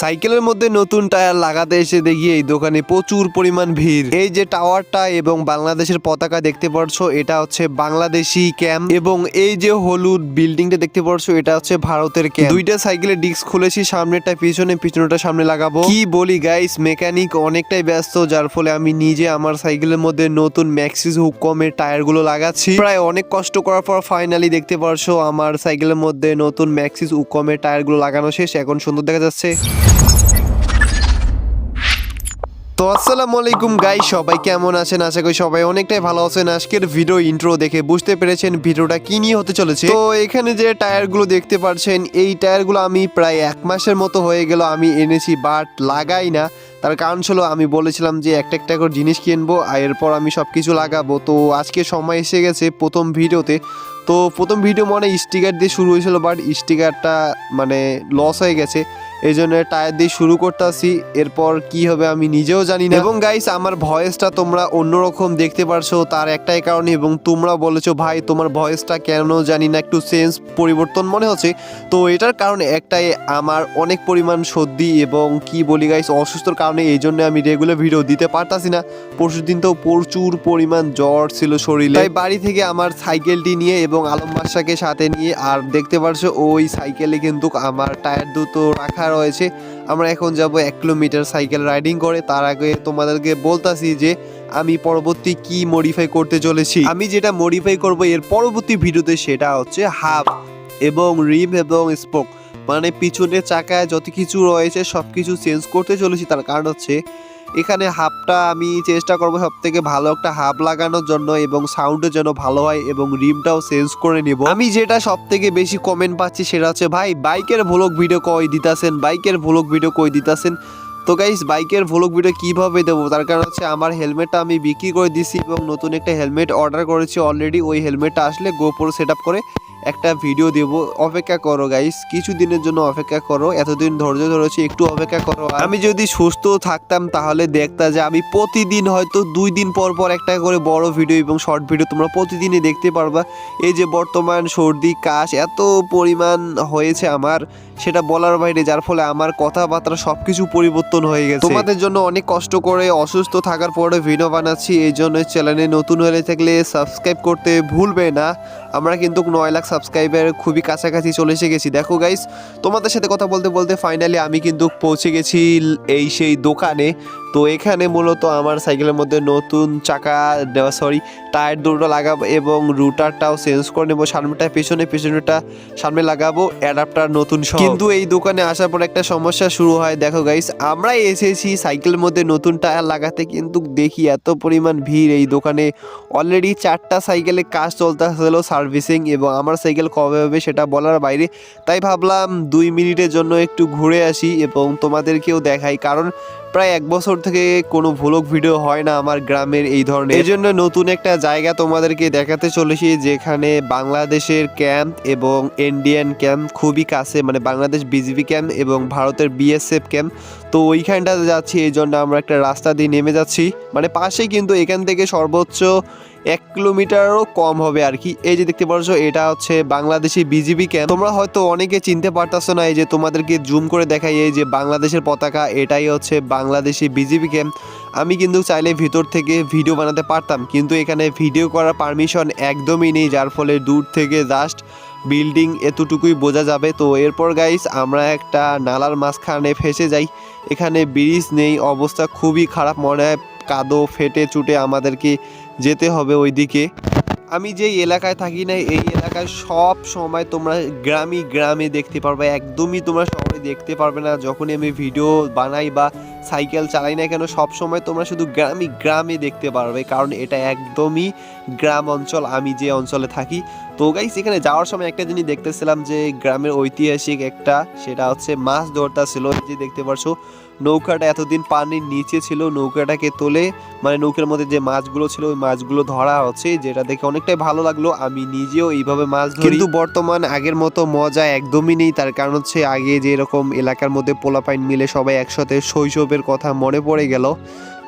সাইকেলের মধ্যে নতুন টায়ার লাগাতে এসে দেখি এই দোকানে প্রচুর পরিমাণ ভিড়। এই যে টাওয়ারটা এবং বাংলাদেশের পতাকা দেখতে পারছ, এটা হচ্ছে বাংলাদেশি ক্যাম্প এবং এই যে হলুদ বিল্ডিংটা দেখতে পারছ, এটা হচ্ছে ভারতের ক্যাম্প দুইটা সাইকেলের ডিস্ক খুলেছি, সামনেরটা, পিছনে পিছনেটা সামনে লাগাবো। কি বলি গাইস মেকানিক অনেকটাই ব্যস্ত, যার ফলে আমি নিজে আমার সাইকেলের মধ্যে নতুন ম্যাক্সিস হুকমের টায়ারগুলো লাগাচ্ছি। প্রায় অনেক কষ্ট করার পর ফাইনালি দেখতে পারছ, আমার সাইকেলের মধ্যে নতুন ম্যাক্সিস হুকমের টায়ারগুলো লাগানো শেষ, এখন সুন্দর দেখা যাচ্ছে। তো আসসালামু আলাইকুম গাই সবাই কেমন আছেন? আশা করি সবাই অনেকটাই ভালো আছেন। আজকের ভিডিও ইন্ট্রো দেখে বুঝতে পেরেছেন ভিডিওটা কি নিয়ে হতে চলেছে। তো এখানে যে টায়ারগুলো দেখতে পাচ্ছেন এই টায়ারগুলো আমি প্রায় এক মাসের মতো হয়ে গেল আমি এনেছি বাট লাগাই না। তার কারণ ছিল আমি বলেছিলাম যে একটা একটা করে জিনিস কিনবো, আর এরপর আমি সব কিছু লাগাবো। তো আজকে সময় এসে গেছে প্রথম ভিডিওতে। তো প্রথম ভিডিও মানে স্টিকার দিয়ে শুরু হয়েছিল বাট স্টিকারটা মানে লস হয়ে গেছে। এই জন্য টায়ার দিয়ে শুরু করতেছি, এরপর কি হবে আমি নিজেও জানি না। এবং গাইস আমার ভয়েসটা তোমরা অন্যরকম দেখতে পারছ, তার একটাই কারণে, এবং তোমরা বলেছ, ভাই, তোমার ভয়েসটা কেন জানি না, একটু সেন্স পরিবর্তন মনে হচ্ছে। তো এটার কারণে একটাই আমার অনেক পরিমাণ সর্দি এবং কি বলি গাইস অসুস্থর কারণে এই জন্য আমি রেগুলার ভিডিও দিতে পারতাছি না। পরশু দিন তো প্রচুর পরিমাণ জ্বর ছিল শরীরে। তাই বাড়ি থেকে আমার সাইকেলটি নিয়ে এবং আলম বাসাকে সাথে নিয়ে আর দেখতে পারছ ওই সাইকেলে কিন্তু আমার টায়ার দুটো রাখা রয়েছে। আমরা এখন যাব এক কিলোমিটার সাইকেল রাইডিং করে। তার আগে তোমাদেরকে বলতাছি যে, আমি পরবর্তী কি মডিফাই করতে চলেছি। আমি যেটা মডিফাই করব এর পরবর্তী ভিডিওতে সেটা হচ্ছে হাফ এবং রিম এবং স্পোক মানে পিছনে চাকায় যত কিছু রয়েছে সব কিছু চেঞ্জ করতে চলেছি। তার কারণ হচ্ছে, এখানে হাফটা আমি চেষ্টা করব সব থেকে ভালো একটা হাফ লাগানোর জন্য এবং সাউন্ডও যেন ভালো হয় এবং রিমটাও চেঞ্জ করে নিব। আমি যেটা সব থেকে বেশি কমেন্ট পাচ্ছি সেটা হচ্ছে, ভাই, বাইকের ভোলক ভিডিও কই দিতাছেন? বাইকের ভোলক ভিডিও কই দিতাছেন? তো গাইস বাইকের ভ্লগ ভিডিও কীভাবে দেবো? তার কারণ হচ্ছে আমার হেলমেটটা আমি বিক্রি করে দিছি এবং নতুন একটা হেলমেট অর্ডার করেছি অলরেডি ওই হেলমেটটা আসলে গোপুর সেট করে একটা ভিডিও দেব। অপেক্ষা করো গাইস কিছু দিনের জন্য অপেক্ষা করো। এতদিন ধৈর্য ধরেছি, একটু অপেক্ষা করো। আমি যদি সুস্থ থাকতাম, তাহলে দেখতা যে আমি প্রতিদিন হয়তো দুই দিন পর পর একটা করে বড় ভিডিও এবং শর্ট ভিডিও তোমরা প্রতিদিনই দেখতে পারবা। এই যে বর্তমান সর্দি, কাশ, এত পরিমাণ হয়েছে আমার, সেটা বলার বাইরে। যার ফলে আমার কথাবার্তা সব কিছু পরিবর্তন হয়ে গেছে। তোমাদের জন্য অনেক কষ্ট করে অসুস্থ থাকার পরে ভিডিও বানাচ্ছি, এই জন্য চ্যানেলে নতুন হয়ে থাকলে সাবস্ক্রাইব করতে ভুলবে না। আমরা কিন্তু নয় লাখ সাবস্ক্রাইবার খুবই কাছাকাছি চলে এসে গেছি দেখো গাইস তোমাদের সাথে কথা বলতে বলতে ফাইনালি আমি কিন্তু পৌঁছে গেছি এই সেই দোকানে। তো এখানে মূলত আমার সাইকেলের মধ্যে নতুন চাকা সরি টায়ার দুটো লাগাবো এবং রুটারটাও চেঞ্জ করে নেব। সামনেটা পেছনে পেছনেটা সামনে লাগাবো অ্যাডাপ্টার নতুন সব। কিন্তু এই দোকানে আসার পর একটা সমস্যা শুরু হয়। দেখো গাইস আমরা এসেছি সাইকেলের মধ্যে নতুন টায়ার লাগাতে, কিন্তু দেখি এত পরিমাণ ভিড় এই দোকানে। অলরেডি চারটা সাইকেলে কাজ চলতেছিল সার্ভিসিং এবং আমার সাইকেল কবে হবে সেটা বলার বাইরে, তাই ভাবলাম দুই মিনিটের জন্য একটু ঘুরে আসি এবং তোমাদেরকেও দেখাই। কারণ প্রায় এক বছর থেকে কোনো ভ্লগ ভিডিও হয় না আমার গ্রামের এই ধরনের। এই জন্য নতুন একটা জায়গা তোমাদেরকে দেখাতে চলেছি যেখানে বাংলাদেশের ক্যাম্প এবং ইন্ডিয়ান ক্যাম্প খুবই কাছে মানে বাংলাদেশ বিজিবি ক্যাম্প এবং ভারতের বিএসএফ ক্যাম্প তো ওইখানটাতে যাচ্ছি, এই জন্য আমরা একটা রাস্তা দিয়ে নেমে যাচ্ছি। মানে পাশেই কিন্তু এখান থেকে সর্বোচ্চ এক কিলোমিটারও কম হবে আর কি। এই যে দেখতে পাচ্ছ, এটা হচ্ছে বাংলাদেশি বিজিবি ক্যাম্প তোমরা হয়তো অনেকে চিনতে পারতাছো না এই যে তোমাদেরকে জুম করে দেখাই এই যে বাংলাদেশের পতাকা, এটাই হচ্ছে বাংলাদেশি বিজিবি ক্যাম্প আমি কিন্তু চাইলে ভিতর থেকে ভিডিও বানাতে পারতাম। কিন্তু এখানে ভিডিও করার পারমিশন একদমই নেই, যার ফলে দূর থেকে জাস্ট বিল্ডিং এতটুকুই বোঝা যাবে। তো এরপর গাইস আমরা একটা নালার মাঝখানে ফেসে যাই। এখানে ব্রিজ নেই, অবস্থা খুবই খারাপ। মনে হয় কাদো, ফেটে চুটে আমাদেরকে যেতে হবে ওইদিকে। আমি যেই এলাকায় থাকি না, এই এলাকায় সব সময় তোমরা গ্রামই গ্রামে দেখতে পারবে। একদমই তোমরা শহরে দেখতে পারবে না, যখনই আমি ভিডিও বানাই বা সাইকেল চালাই না কেন সব সময় তোমরা শুধু গ্রামই গ্রামে দেখতে পারবে। কারণ এটা একদমই গ্রাম অঞ্চল, আমি যে অঞ্চলে থাকি। তো গাইস এখানে যাওয়ার সময় একটা জিনিস দেখতেছিলাম যে গ্রামের ঐতিহাসিক একটা, সেটা হচ্ছে মাছ ধরতা ছিল। যে দেখতে পারছ নৌকাটা এতদিন পানির নিচে ছিল, নৌকাটাকে তোলে মানে নৌকার মধ্যে যে মাছগুলো ছিল, ওই মাছগুলো ধরা হচ্ছে, যেটা দেখে অনেকটাই ভালো লাগল। আমি নিজেও এইভাবে মাছ ধরি। কিন্তু বর্তমান আগের মতো মজা একদমই নেই, তার কারণ হচ্ছে আগে যে এরকম এলাকার মধ্যে পোলাপাইন মিলে সবাই একসাথে শৈশবের কথা মনে পড়ে গেল।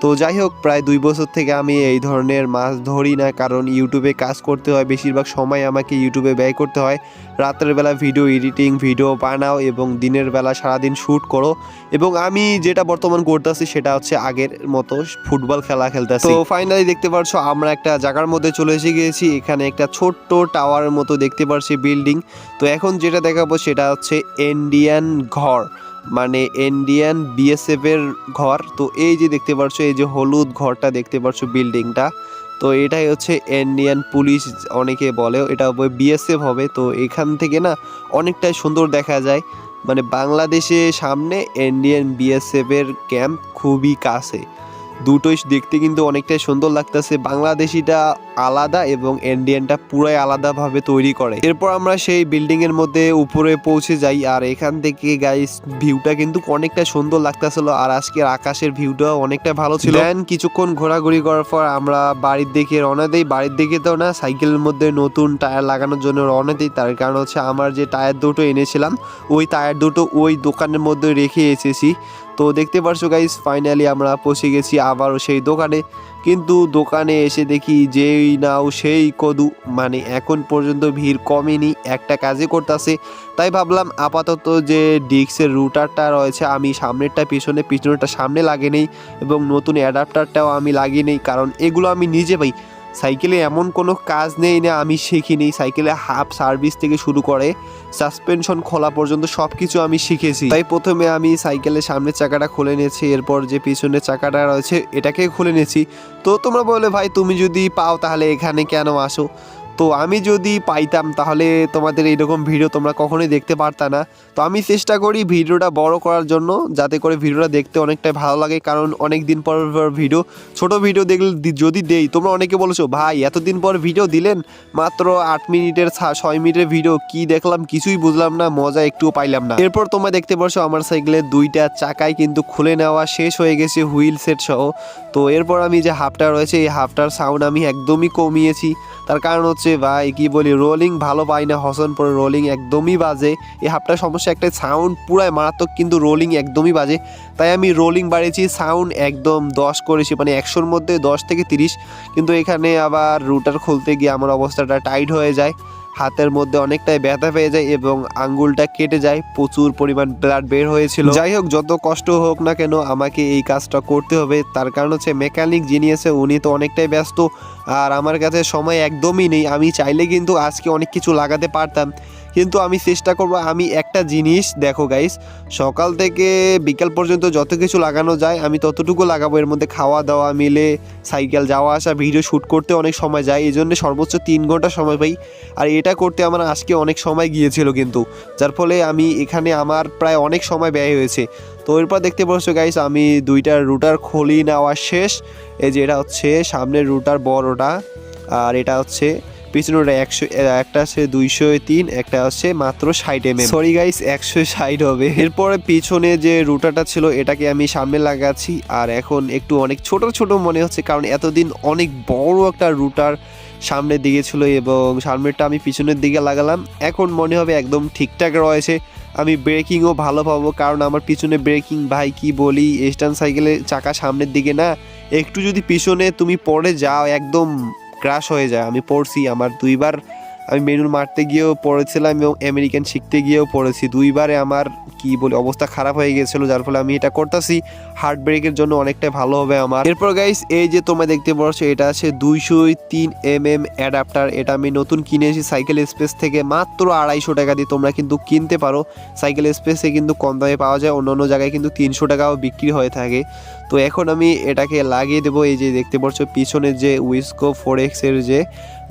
তো যাই হোক, প্রায় দুই বছর থেকে আমি এই ধরনের মাছ ধরি না, কারণ ইউটিউবে কাজ করতে হয়, বেশিরভাগ সময় আমাকে ইউটিউবে ব্যয় করতে হয়। রাতের বেলা ভিডিও এডিটিং, ভিডিও বানাও এবং দিনের বেলা সারাদিন শ্যুট করো। এবং আমি যেটা বর্তমান করতেছি সেটা হচ্ছে আগের মতো ফুটবল খেলা খেলতেছি। তো ফাইনালি দেখতে পারছ, আমরা একটা জায়গার মধ্যে চলে এসে গিয়েছি। এখানে একটা ছোট্ট টাওয়ারের মতো দেখতে পারছি বিল্ডিং তো এখন যেটা দেখাবো সেটা হচ্ছে ইন্ডিয়ান ঘর। মানে ইন্ডিয়ান বিএসএফ এর ঘর। তো এই যে দেখতে পাচ্ছ এই যে হলুদ ঘরটা দেখতে পাচ্ছ বিল্ডিংটা তো এটাই হচ্ছে ইন্ডিয়ান পুলিশ অনেকে বলে, এটা বিএসএফ হবে। তো এখান থেকে না অনেকটাই সুন্দর দেখা যায়। মানে বাংলাদেশে সামনে ইন্ডিয়ান বিএসএফ এর ক্যাম্প খুবই কাছে। দুটোই দেখতে কিন্তু অনেকটাই সুন্দর লাগতেছে। বাংলাদেশিটা আলাদা এবং ইন্ডিয়ানটা পুরাই আলাদাভাবে তৈরি করে। এরপর আমরা সেই বিল্ডিং এর মধ্যে উপরে পৌঁছে যাই আর এখান থেকে গাইস ভিউটা কিন্তু অনেকটা সুন্দর লাগতেছিল আর আজকের আকাশের ভিউটাও অনেকটা ভালো ছিল। দেন কিছুক্ষণ ঘোরাঘুরি করার পর আমরা বাড়ির দিকে রওনা দিই। বাড়ির দিকে তো না সাইকেলের মধ্যে নতুন টায়ার লাগানোর জন্য রওনা দিই। তার কারণ হচ্ছে আমার যে টায়ার দুটো এনেছিলাম ওই টায়ার দুটো ওই দোকানের মধ্যে রেখে এসেছি। তো দেখতে পারছ গাইস ফাইনালি আমরা পৌঁছে গেছি আবারও সেই দোকানে। কিন্তু দোকানে এসে দেখি যেই নাও সেই কদু মানে এখন পর্যন্ত ভিড় কমেনি, একটা কাজে করতেছে। তাই ভাবলাম আপাতত যে ডিক্সের রুটারটা রয়েছে, আমি সামনেরটা পিছনে, পিছনেরটা সামনে লাগে নেই এবং নতুন অ্যাডাপ্টারটাও আমি লাগিয়ে নেই, কারণ এগুলো আমি নিজে পাই। সাইকেলে এমন কোনো কাজ নেই না, আমি শিখিনি। সাইকেলে হাফ সার্ভিস থেকে শুরু করে সাসপেনশন খোলা পর্যন্ত সব কিছু আমি শিখেছি। তাই প্রথমে আমি সাইকেলের সামনের চাকাটা খুলে নিয়েছি, এরপর যে পিছনের চাকাটা রয়েছে, এটাকে খুলে নিয়েছি। তো তোমরা বলে ভাই, তুমি যদি পাও তাহলে এখানে কেন আসো? তো আমি যদি পাইতাম তাহলে তোমাদের এইরকম ভিডিও তোমরা কখনোই দেখতে পারতা না। তো আমি চেষ্টা করি ভিডিওটা বড় করার জন্য, যাতে করে ভিডিওটা দেখতে অনেকটাই ভালো লাগে, কারণ অনেক দিন পর পর ভিডিও, ছোট ভিডিও দেখলে যদি দেই, তোমরা অনেকে বলেছ, ভাই, এতদিন পর ভিডিও দিলেন? মাত্র আট মিনিটের ছয় মিনিটের ভিডিও, কি দেখলাম? কিছুই বুঝলাম না, মজা একটুও পাইলাম না। এরপর তোমরা দেখতে পারছ, আমার সাইকেলের দুইটা চাকায় কিন্তু খুলে নেওয়া শেষ হয়ে গেছে হুইল সেট সহ। তো এরপর আমি যে হাফটা রয়েছে, এই হাফটার সাউন্ড আমি একদমই কমিয়েছি। তার কারণ হচ্ছে ভাই, কি বলি রোলিং ভালো পাই না, হসন পরে রোলিং একদমই বাজে। এই হাফটার সমস্যা একটা সাউন্ড পুরাই মারাত্মক, কিন্তু রোলিং একদমই বাজে। তাই আমি রোলিং বাড়িয়েছি সাউন্ড একদম দশ করেছি মানে একশোর মধ্যে দশ থেকে তিরিশ। কিন্তু এখানে আবার রুটার খুলতে গিয়ে আমার অবস্থাটা টাইট হয়ে যায়। হাতের মধ্যে অনেকটাই ব্যথা পেয়ে যায় এবং আঙ্গুলটা কেটে যায়। প্রচুর পরিমাণ ব্লাড বের হয়েছিল। যাই হোক, যত কষ্ট হোক না কেন আমাকে এই কাজটা করতে হবে। তার কারণ হচ্ছে মেকানিক যিনি আছে উনি তো অনেকটাই ব্যস্ত। আর আমার কাছে সময় একদমই নেই। আমি চাইলে কিন্তু আজকে অনেক কিছু লাগাতে পারতাম। কিন্তু আমি চেষ্টা করব, আমি একটা জিনিস, দেখো গাইস সকাল থেকে বিকাল পর্যন্ত যত কিছু লাগানো যায়, আমি ততটুকু লাগাবো। এর মধ্যে খাওয়া দাওয়া মিলে সাইকেল যাওয়া আসা ভিডিও শ্যুট করতে অনেক সময় যায়। এই জন্য সর্বোচ্চ তিন ঘণ্টা সময় পাই। আর এটা করতে আমার আজকে অনেক সময় গিয়েছিল কিন্তু, যার ফলে আমি এখানে আমার প্রায় অনেক সময় ব্যয় হয়েছে। তো এরপর দেখতে পাচ্ছ গাইস আমি দুইটা রুটার খলি নেওয়া শেষ। এই যে এটা হচ্ছে সামনের রুটার বড়টা, আর এটা হচ্ছে পিছনেটা একশো একটা আছে দুইশো তিন একটা আছে মাত্র ষাট এম এম সরি গাইস একশো ষাট হবে। এরপরে পিছনে যে রুটারটা ছিল এটাকে আমি সামনে লাগাচ্ছি আর এখন একটু অনেক ছোট ছোট মনে হচ্ছে কারণ এতদিন অনেক বড় একটা রুটার সামনের দিকে ছিল এবং সামনেরটা আমি পিছনের দিকে লাগালাম। এখন মনে হবে একদম ঠিকঠাক রয়েছে। আমি ব্রেকিংও ভালো পাবো কারণ আমার পিছনে ব্রেকিং ভাই কি বলি স্ট্যান্ড সাইকেলের চাকা সামনের দিকে না একটু যদি পিছনে তুমি পরে যাও একদম ক্রাশ হয়ে যায়। আমি পড়ছি আমার দুইবার আমি মেনুর মারতে গিয়েও পড়েছিলাম এবং আমেরিকান শিখতে গিয়েও পড়েছি। দুইবারে আমার কি বলি, অবস্থা খারাপ হয়ে গেছিল যার ফলে আমি এটা করতেছি। হার্ট ব্রেকের জন্য অনেকটাই ভালো হবে আমার। এরপর গাইস এই যে তোমরা দেখতে পাচ্ছ, এটা আছে দুইশো তিন এম এম অ্যাডাপ্টার এটা আমি নতুন কিনেছি সাইকেল স্পেস থেকে মাত্র আড়াইশো টাকা দিয়ে। তোমরা কিন্তু কিনতে পারো। সাইকেল স্পেসে কিন্তু কম দামে পাওয়া যায় অন্য অন্য জায়গায় কিন্তু তিনশো টাকাও বিক্রি হয়ে থাকে। তো এখন আমি এটাকে লাগিয়ে দেবো, এই যে দেখতে পাচ্ছ পিছনের যে উইসকো ফোর এক্সের যে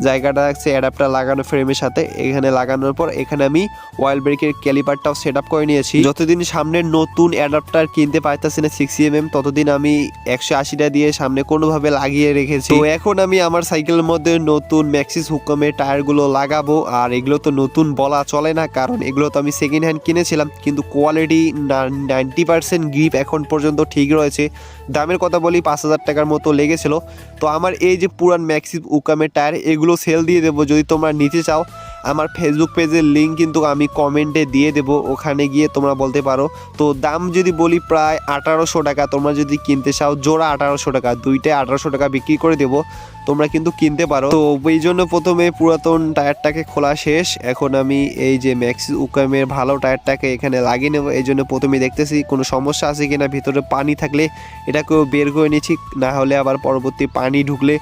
জায়গাটা আছে অ্যাডাপ্টার লাগানো ফ্রেমের সাথে, এখানে লাগানোর পর এখানে আমি ওয়াইল ব্রেকের ক্যালিপারটাও সেট আপ করে নিয়েছি। যতদিন সামনে নতুন অ্যাডাপ্টার কিনতে পারতেছি না সিক্স এম ততদিন আমি একশো আশিটা দিয়ে সামনে কোনোভাবে লাগিয়ে রেখেছি। তো এখন আমি আমার সাইকেলের মধ্যে নতুন ম্যাক্সিস হুকমের টায়ারগুলো লাগাবো, আর এগুলো তো নতুন বলা চলে না, কারণ এগুলো তো আমি সেকেন্ড হ্যান্ড কিনেছিলাম, কিন্তু কোয়ালিটি নাইনটি পার্সেন্ট গ্রিপ এখন পর্যন্ত ঠিক রয়েছে। দামের কথা বলি পাঁচ হাজার টাকার মতো লেগেছিল। তো আমার এই যে পুরান ম্যাক্সিস উকামের টায়ার এগুলো সেল দিয়ে দেবো। যদি তোমরা নিতে চাও আমার ফেসবুক পেজের লিঙ্ক কিন্তু আমি কমেন্টে দিয়ে দেবো, ওখানে গিয়ে তোমরা বলতে পারো। তো দাম যদি বলি প্রায় আঠারোশো টাকা, তোমরা যদি কিনতে চাও জোড়া আঠারোশো টাকা, দুইটায় আঠারোশো টাকা বিক্রি করে দেবো, তোমরা কিন্তু কিনতে পারো। তো এই জন্য প্রথমে পুরাতন টায়ারটাকে খোলা শেষ, এখন আমি এই যে ম্যাক্সিস উকামের ভালো টায়ারটাকে এখানে লাগিয়ে নেব, এই জন্য প্রথমে দেখতেছি কোনো সমস্যা আছে কিনা, ভিতরে পানি থাকলে এটাকেও বের করে নিচ্ছি, না হলে আবার পরবর্তী পানি ঢুকলে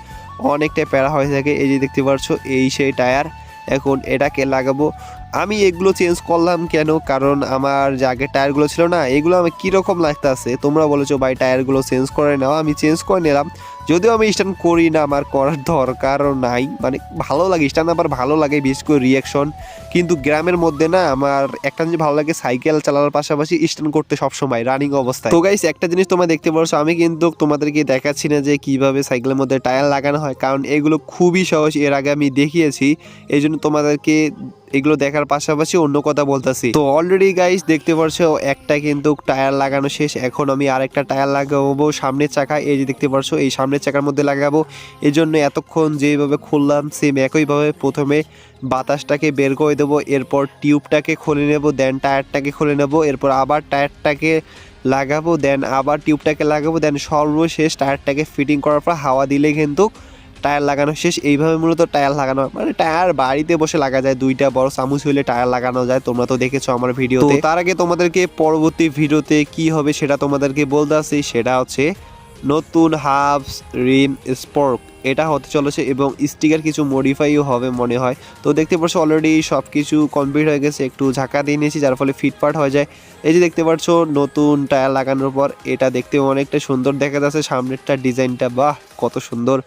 অনেকটা প্যারা হয়ে থাকে। এই যে দেখতে পাচ্ছ, এই সেই টায়ার। এখন এটাকে লাগাবো। আমি এগুলো চেঞ্জ করলাম কেন? কারণ আমার যে আগে টায়ারগুলো ছিল না, এগুলো আমি কীরকম লাগতে লাগতেছে? তোমরা বলেছ, ভাই, টায়ারগুলো চেঞ্জ করে নাও। আমি চেঞ্জ করে নিলাম। যদিও আমি স্ট্যান্ড করি না, আমার করার দরকারও নাই। মানে ভালো লাগে স্ট্যান্ড আবার ভালো লাগে, বিশেষ করে রিয়াকশন কিন্তু গ্রামের মধ্যে না, আমার একটা জিনিস ভালো লাগে সাইকেল চালানোর পাশাপাশি স্ট্যান্ড করতে সবসময় রানিং অবস্থায়। তো গাইস একটা জিনিস তোমরা দেখতে পারছ, আমি কিন্তু তোমাদেরকে দেখাচ্ছি না যে কীভাবে সাইকেলের মধ্যে টায়ার লাগানো হয়, কারণ এগুলো খুবই সহজ, এর আগে আমি দেখিয়েছি। এই জন্য তোমাদেরকে এগুলো দেখার পাশাপাশি অন্য কথা বলতেছি। তো অলরেডি গাইস দেখতে পারছ, একটা কিন্তু টায়ার লাগানো শেষ, এখন আমি আরেকটা টায়ার লাগাবো সামনের চাকা এই যে দেখতে পারছ, এই সামনের চাকার মধ্যে লাগাবো এই জন্য এতক্ষণ যেভাবে খুললাম সেম একইভাবে প্রথমে বাতাসটাকে বের করে দেবো এরপর টিউবটাকে খুলে নেব দেন টায়ারটাকে খুলে নেব এরপর আবার টায়ারটাকে লাগাবো দেন আবার টিউবটাকে লাগাবো দেন সর্বশেষ টায়ারটাকে ফিটিং করার পর হাওয়া দিলে কিন্তু টায়ার লাগানো শেষ এইভাবে মূলত টায়ার লাগানো। মানে টায়ার বাড়িতে বসে লাগা যায় দুইটা বড় চামচ হইলে টায়ার লাগানো যায় তোমরা তো দেখেছ আমার ভিডিও তার আগে তোমাদেরকে পরবর্তী ভিডিওতে কি হবে সেটা তোমাদেরকে বলতে আসি সেটা হচ্ছে নতুন হাফস, রিম, স্পর্ক, এটা হতে চলেছে এবং স্টিকার কিছু মডিফাইও হবে মনে হয়। তো দেখতে পাচ্ছ অলরেডি সব কিছু কমপ্লিট হয়ে গেছে, একটু ঝাঁকা দিয়ে নিয়েছি, যার ফলে ফিটফাট হয়ে যায়। এই যে দেখতে পাচ্ছ, নতুন টায়ার লাগানোর পর এটা দেখতে অনেকটা সুন্দর দেখা যাচ্ছে, সামনেরটা ডিজাইনটা, বাহ, কত সুন্দর।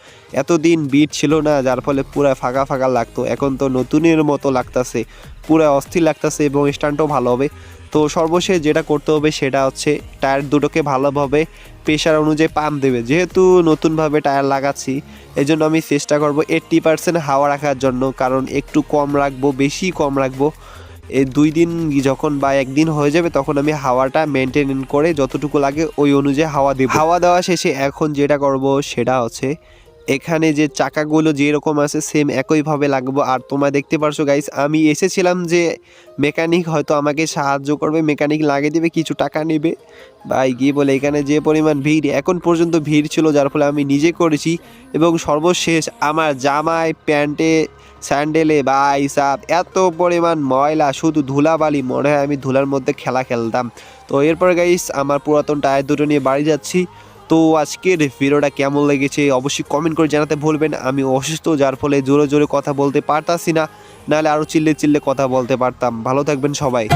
এতদিন বিট ছিল না, যার ফলে পুরো ফাঁকা ফাঁকা লাগতো। এখন তো নতুনের মতো লাগতাছে, পুরো অস্থির লাগতাছে এবং স্ট্যান্ডও ভালো হবে। তো সর্বশেষ যেটা করতে হবে সেটা হচ্ছে টায়ার দুটোকে ভালোভাবে প্রেশার অনুযায়ী পাম্প দেবে। যেহেতু নতুনভাবে টায়ার লাগাচ্ছি এই জন্য আমি চেষ্টা করব এইট্টি পার্সেন্ট হাওয়া রাখার জন্য, কারণ একটু কম রাখব, বেশি কম রাখব। এই দুই দিন যখন বা একদিন হয়ে যাবে, তখন আমি হাওয়াটা মেনটেন করে যতটুকু লাগে ওই অনুযায়ী হাওয়া দেব। হাওয়া দেওয়া শেষে এখন যেটা করব সেটা হচ্ছে এখানে যে চাকাগুলো যেরকম আছে সেম একইভাবে লাগবো। আর তোমরা দেখতে পারছ গাইস আমি এসেছিলাম যে মেকানিক হয়তো আমাকে সাহায্য করবে মেকানিক লাগিয়ে দিবে, কিছু টাকা নেবে। ভাই, গিয়ে বলে, এখানে যে পরিমাণ ভিড়, এখন পর্যন্ত ভিড় ছিল, যার ফলে আমি নিজে করেছি এবং সর্বশেষ আমার জামায় প্যান্টে, স্যান্ডেলে, ভাই সাপ এত পরিমাণ ময়লা, শুধু ধুলাবালি, মনে হয় আমি ধুলার মধ্যে খেলা খেলতাম। তো এরপর গাইস আমার পুরাতন টায়ার দুটো নিয়ে বাড়ি যাচ্ছি। তো আজকের ভিডিওটা কেমন লেগেছে অবশ্যই কমেন্ট করে জানাতে ভুলবেন আমি অসুস্থ, যার ফলে জোরে জোরে কথা বলতে পারতাছি না, নাহলে আরও চিল্লে চিল্লে কথা বলতে পারতাম। ভালো থাকবেন সবাই।